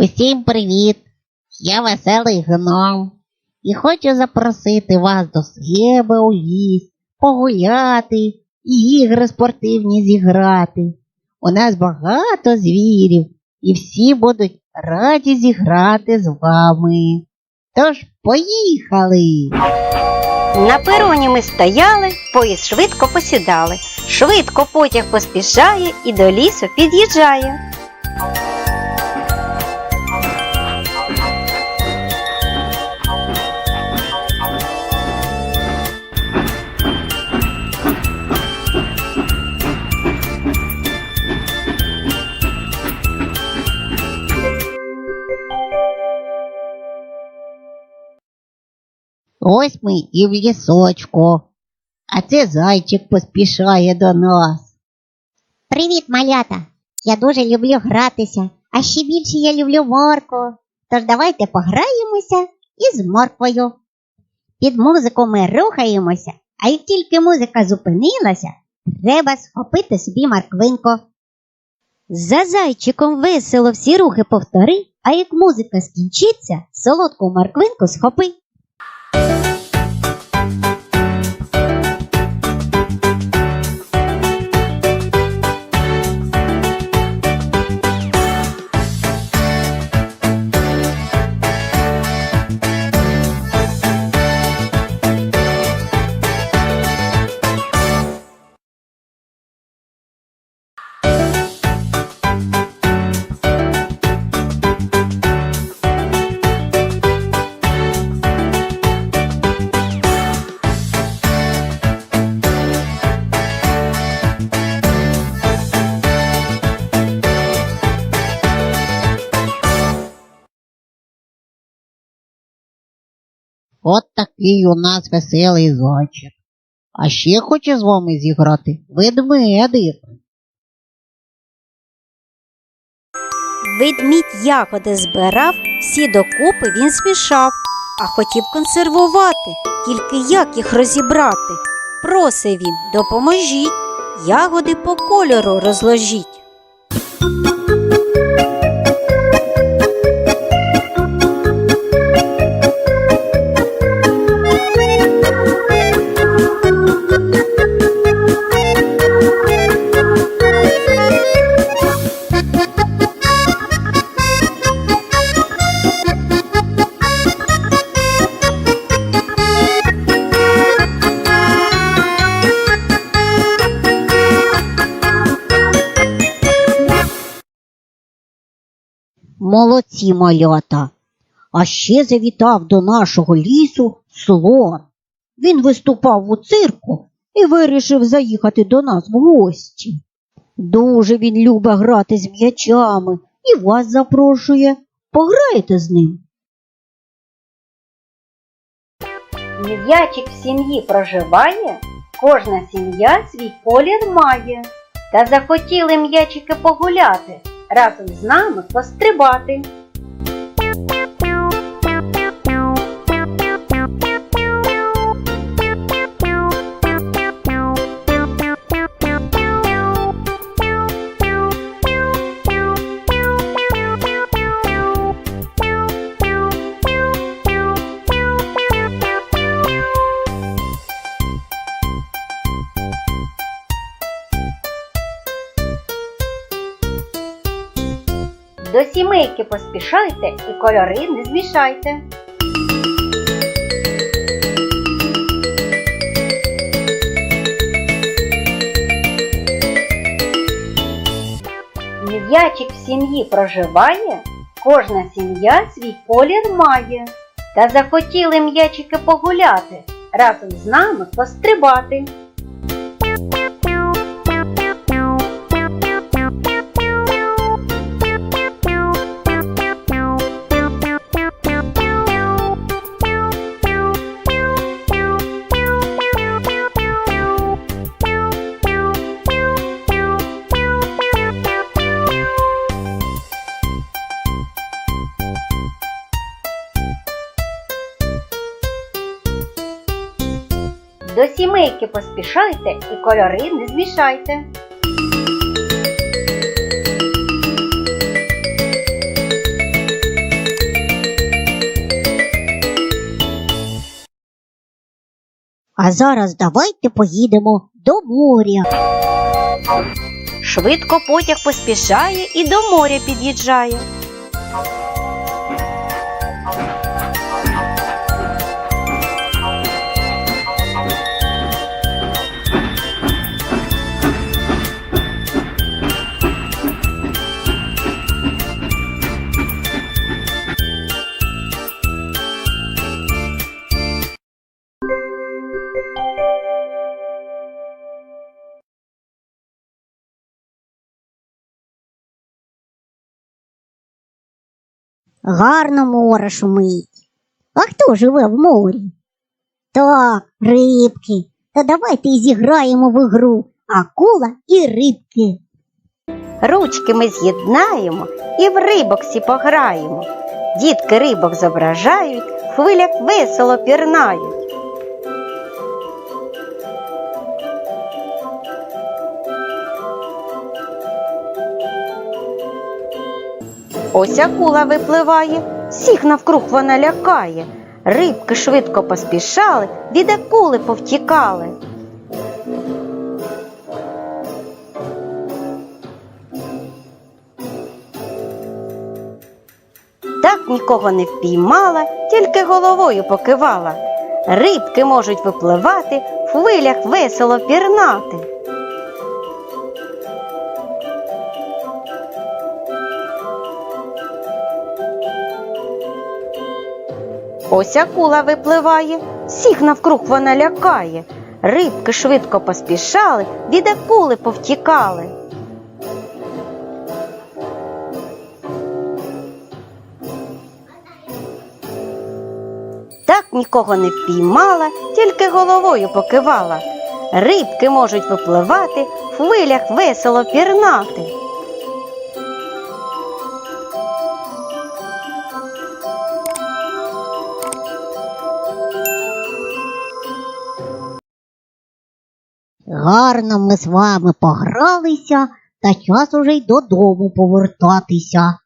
Усім привіт! Я веселий гном і хочу запросити вас до себе у ліс, погуляти і ігри спортивні зіграти. У нас багато звірів, і всі будуть раді зіграти з вами. Тож поїхали! На пероні ми стояли, поїзд швидко посідали. Швидко потяг поспішає і до лісу під'їжджає. Ось ми і в лісочку. А це зайчик поспішає до нас. Привіт, малята! Я дуже люблю гратися, а ще більше я люблю моркву. Тож давайте пограємося із морквою. Під музику ми рухаємося, а як тільки музика зупинилася, треба схопити собі морквинку. За зайчиком весело всі рухи повтори, а як музика скінчиться, солодку морквинку схопи. От такий у нас веселий зайчик. А ще хоче з вами зіграти ведмедик. Ведмідь ягоди збирав, всі докупи він змішав, а хотів консервувати, тільки як їх розібрати. Просив він, допоможіть, ягоди по кольору розложіть. Молодці малята. А ще завітав до нашого лісу слон. Він виступав у цирку і вирішив заїхати до нас в гості. Дуже він любить грати з м'ячами і вас запрошує. Пограєте з ним. М'ячик в сім'ї проживає, кожна сім'я свій колір має. Та захотіли м'ячики погуляти, разом з нами пострибати. До сімейки поспішайте і кольори не змішайте. М'ячик в сім'ї проживає, кожна сім'я свій колір має. Та захотіли м'ячики погуляти, разом з нами пострибати. до сімейки поспішайте і кольори не змішайте. А зараз давайте поїдемо до моря. Швидко потяг поспішає і до моря під'їжджає. Гарно море шумить. А хто живе в морі? Та рибки. Та давайте зіграємо в ігру акула і рибки. Ручки ми з'єднаємо і в рибоксі пограємо. Дітки рибок зображають, хвиля весело пірнають. Ось акула випливає, всіх навкруг вона лякає. Рибки швидко поспішали, від акули повтікали. Так нікого не впіймала, тільки головою покивала. Рибки можуть випливати, в хвилях весело пірнати. Ось акула випливає, всіх навкруг вона лякає. Рибки швидко поспішали, від акули повтікали. Так нікого не впіймала, тільки головою покивала. Рибки можуть випливати, в хвилях весело пірнати. Гарно ми з вами погралися, та час уже й додому повертатися.